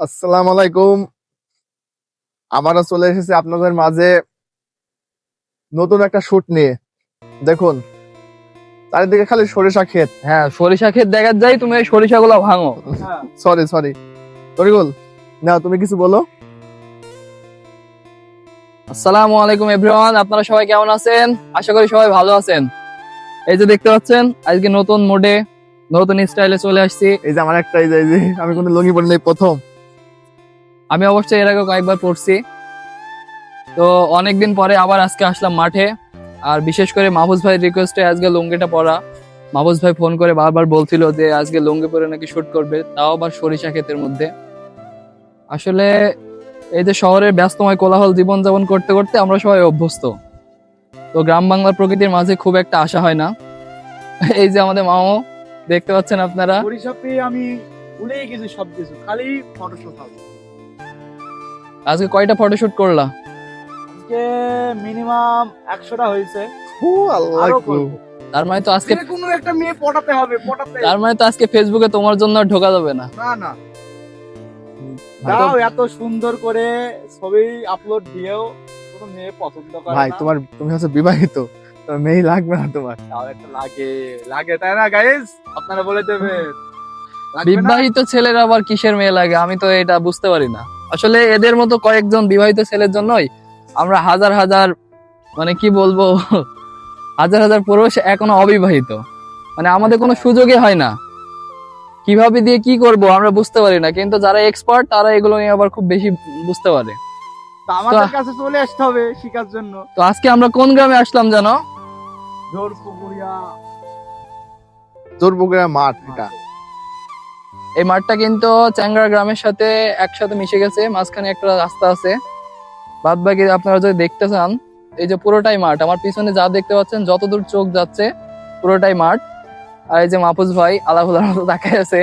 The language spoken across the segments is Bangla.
আসসালামু আলাইকুম। আবারও চলে এসেছি আপনাদের মাঝে নতুন একটা শুট নিয়ে। দেখুন চারিদিকে খালি সরিষা ক্ষেত। হ্যাঁ সরিষা ক্ষেত দেখা যায় তুমি এই সরিষাগুলো ভাঙো। হ্যাঁ। সরি সরি তরিকুল না তুমি কিছু বলো। আসসালামু আলাইকুম এভরিওয়ান আপনারা সবাই কেমন আছেন? আশা করি সবাই ভালো আছেন। এই যে দেখতে পাচ্ছেন আজকে নতুন মোডে নতুন স্টাইলে চলে আসছি। এই যে আমার একটা এই যে- আমি কোনো লুঙ্গি পরি নাই প্রথম। আমি অবশ্যই এর আগে কয়েকবার পড়ছি তো অনেকদিন পরে আবার আজকে আসলাম মাঠে। আর বিশেষ করে মাহফুজ ভাই রিকোয়েস্টে আজকে লুঙ্গিটা পরা। মাহফুজ ভাই ফোন করে বারবার বলছিল যে আজকে লুঙ্গি পরে নাকি শুট করবে তাও আবার সরিষা ক্ষেতের মধ্যে। আসলে এই যে শহরের ব্যস্তময় কোলাহল জীবনযাপন করতে করতে আমরা সবাই অভ্যস্ত। তো গ্রাম বাংলার প্রকৃতির মাঝে খুব একটা আশা হয় না। এই যে আমাদের মামু দেখতে পাচ্ছেন আপনারা? আমি ভুলেই গেছি সবকিছু খালি ফটোশুট হবে। আজকে কয়টা ফটোশুট করলা? আজকে মিনিমাম একশোটা হয়েছে। ও আল্লাহ। তার মানে তো আজকে কোনো একটা মেয়ে পটাতে হবে পটাতে। তার মানে তো আজকে ফেসবুকে তোমার জন্য আর ঢোকা যাবে না। না না। দাও এত সুন্দর করে ছবি আপলোড দিয়েও কোনো মেয়ে পছন্দ করে ভাই তোমার তুমি হচ্ছে বিবাহিত। মেয়ে লাগবে না তোমার। তাও একটা লাগে লাগে তাই না গাইস আপনারা বলে দেবেন বিবাহিত ছেলের আবার কিসের মেয়ে লাগে? আমি তো এটা বুঝতে পারি না। আসলে এদের মতো কয়েকজন বিবাহিত ছেলের জন্যই আমরা হাজার হাজার মানে কি বলব হাজার হাজার পুরুষ এখনও অবিবাহিত। মানে আমাদের কোনো সুযোগই হয় না। কীভাবে দিয়ে কি করব আমরা বুঝতে পারি না। কিন্তু যারা এক্সপার্ট তারা এগুলো নিয়ে আবার খুব বেশি বুঝতে পারে। আমাদের কাছে চলে আসতে হবে শিকার জন্য। তো আজকে আমরা কোন গ্রামে আসলাম জানো? জোর মাঠ এটা। এই মাঠটা কিন্তু চ্যাংরা গ্রামের সাথে একসাথে মিশে গেছে মাঝখানে একটা রাস্তা আছে। বাদ বাকি আপনারা যদি দেখতে চান এই যে পুরোটাই মাঠ আমার পিছনে যা দেখতে পাচ্ছেন যতদূর চোখ যাচ্ছে পুরোটাই মাঠ। আর এই যে মাহফুজ ভাই আলাহুলার মতো তাকায় আছে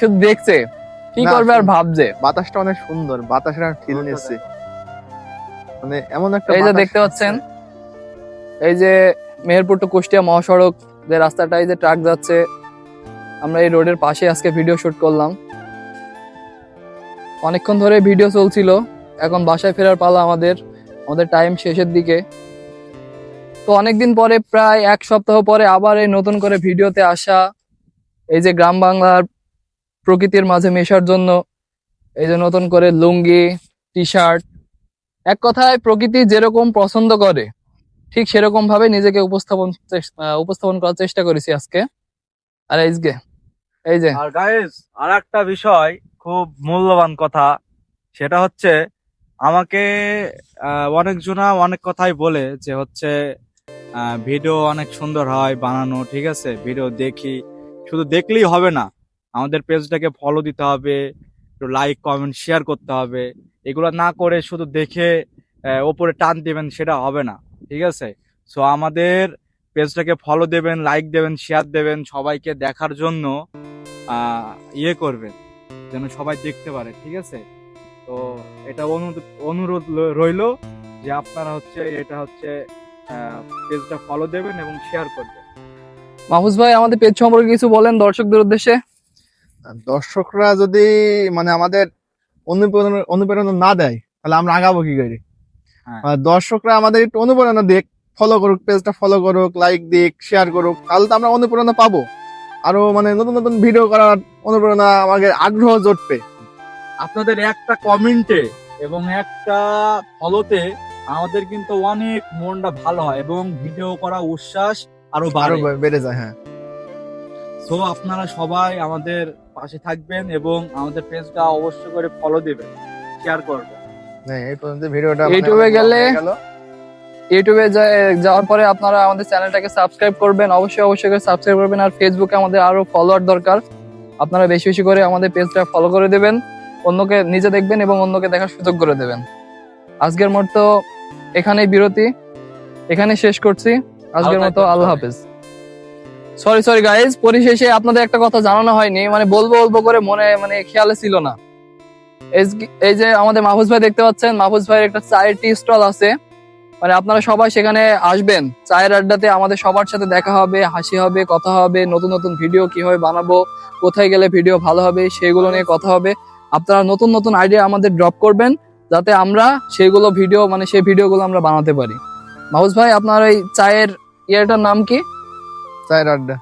শুধু দেখছে কি করবে আর ভাবছে। বাতাসটা অনেক সুন্দর বাতাসের একটা ফিল নিচ্ছে মানে এমন একটা এই যে দেখতে পাচ্ছেন এই যে মেহেরপুর টু কুষ্টিয়া মহাসড়ক, যে রাস্তাটা এই যে ট্রাক যাচ্ছে, আমরা এই রোডের পাশে আজকে ভিডিও শুট করলাম। অনেকক্ষণ ধরে ভিডিও চলছিল, এখন বাসায় ফেরার পালা আমাদের আমাদের টাইম শেষের দিকে। তো অনেকদিন পরে, প্রায় এক সপ্তাহ পরে আবার এই নতুন করে ভিডিওতে আসা, এই যে গ্রাম বাংলার প্রকৃতির মাঝে মেশার জন্য, এই যে নতুন করে লুঙ্গি টি শার্ট এক কথায় প্রকৃতি যেরকম পছন্দ করে ঠিক সেরকম ভাবে নিজেকে উপস্থাপন উপস্থাপন করার চেষ্টা করেছি আজকে। আর এই যে এই যে। আর গাইস আর একটা বিষয়, খুব মূল্যবান কথা। সেটা হচ্ছে, আমাকে অনেকজনা অনেক কথাই বলে যে হচ্ছে ভিডিও অনেক সুন্দর হয় বানানো, ঠিক আছে? ভিডিও দেখি। শুধু দেখলেই হবে না, আমাদের পেজটাকে ফলো দিতে হবে, একটু লাইক কমেন্ট শেয়ার করতে হবে। এগুলো না করে শুধু দেখে ওপরে টান দিবেন, সেটা হবে না। ঠিক আছে? সো আমাদের পেজটাকে ফলো দেবেন লাইক দেবেন শেয়ার দেবেন সবাইকে দেখার জন্য আহ, ইয়ে করবেন যেন সবাই দেখতে পারে ঠিক আছে? তো এটা অনুরোধ রইল যে আপনারা হচ্ছে এটা হচ্ছে পেজটা ফলো দেবেন এবং শেয়ার করবেন মাহফুজ ভাই আমাদের পেজ সম্পর্কে কিছু বলেন দর্শকদের উদ্দেশ্যে। দর্শকরা যদি মানে আমাদের অনুপ্রেরণা অনুপ্রেরণা না দেয় তাহলে আমরা আগাবো কি করে? দর্শকরা আমাদের একটু অনুপ্রেরণা দেখ ফলো করুক পেজটা ফলো করুক লাইক দিক শেয়ার করুক তাহলে তো আমরা অনুপ্রেরণা পাবো। আরও মানে নতুন নতুন ভিডিও করার অনুপ্রেরণা আমাদের আগ্রহ জটবে। আপনাদের একটা কমেন্টে এবং একটা ফলোতে আমাদের কিন্তু অনেক মনটা ভালো হয় এবং ভিডিও করা উচ্ছ্বাস আরও বাড়ে। বেড়ে যায় হ্যাঁ। সো আপনারা সবাই আমাদের পাশে থাকবেন এবং আমাদের পেজটা অবশ্যই করে ফলো দিবেন। শেয়ার করবেন। হ্যাঁ, এই পর্যন্ত ভিডিওটা ইউটিউবে গেলে- ইউটিউবে যাওয়ার পরে আপনারা আমাদের চ্যানেলটাকে সাবস্ক্রাইব করবেন অবশ্যই অবশ্যই করে সাবস্ক্রাইব করবেন আর ফেসবুকে আমাদের আরও ফলোয়ার দরকার। আপনারা বেশি বেশি করে আমাদের পেজটা ফলো করে দেবেন অন্যকে নিজে দেখবেন এবং অন্যকে দেখার সুযোগ করে দেবেন। আজকের মতো এখানেই বিরতি এখানে শেষ করছি। আজকের মতো আল্লাহ। হাফেজ। সরি সরি গাইজ পরিশেষে আপনাদের একটা কথা জানানো হয়নি মানে বলব বলব করে মনে মানে খেয়ালে ছিল না। এই যে- আমাদের মাহফুজ ভাই দেখতে পাচ্ছেন মাহফুজ ভাইয়ের একটা চায়ের টি স্টল আছে। মানে আপনারা সবাই সেখানে আসবেন। চায়ের আড্ডাতে আমাদের সবার সাথে দেখা হবে হাসি হবে কথা হবে নতুন নতুন ভিডিও কীভাবে বানাবো কোথায় গেলে ভিডিও ভালো হবে সেগুলো নিয়ে কথা হবে। আপনারা নতুন নতুন আইডিয়া আমাদের ড্রপ করবেন যাতে আমরা সেগুলো ভিডিও মানে সেই ভিডিওগুলো আমরা বানাতে পারি। মাহুস ভাই আপনার ওই চায়ের ইয়েটার নাম কি? চায়ের আড্ডা।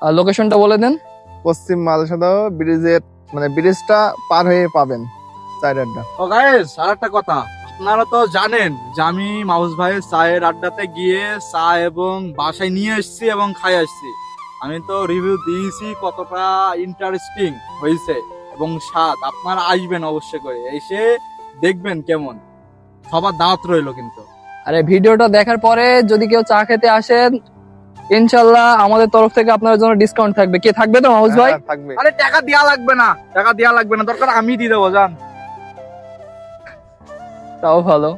আর লোকেশনটা বলে দেন। পশ্চিম মালসাদা ব্রিজের মানে ব্রিজটা পার হয়ে পাবেন। চায়ের আড্ডা ও গাইস আর একটা কথা। আপনারা তো জানেন যে আমি মাউস ভাইয়ের চায়ের আড্ডাতে গিয়ে চা এবং বাসায় নিয়ে এসেছি এবং খাই আসছি। আমি তো রিভিউ দিয়েছি কতটা ইন্টারেস্টিং হয়েছে এবং স্বাদ। আপনারা আসবেন অবশ্যই করে। এসে দেখবেন কেমন। সবার দাওয়াত রইল কিন্তু। আরে ভিডিওটা দেখার পরে যদি কেউ চা খেতে আসেন ইনশাল্লাহ আমাদের তরফ থেকে আপনার জন্য ডিসকাউন্ট থাকবে। কে থাকবে তো মাহুস ভাই? হ্যাঁ, থাকবে। আরে টাকা দেওয়া লাগবে না। টাকা দেওয়া লাগবে না। দরকার আমি দিয়ে দেবো জান। তাও ভালো।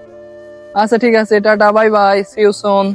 আচ্ছা ঠিক আছে tata bye bye see you soon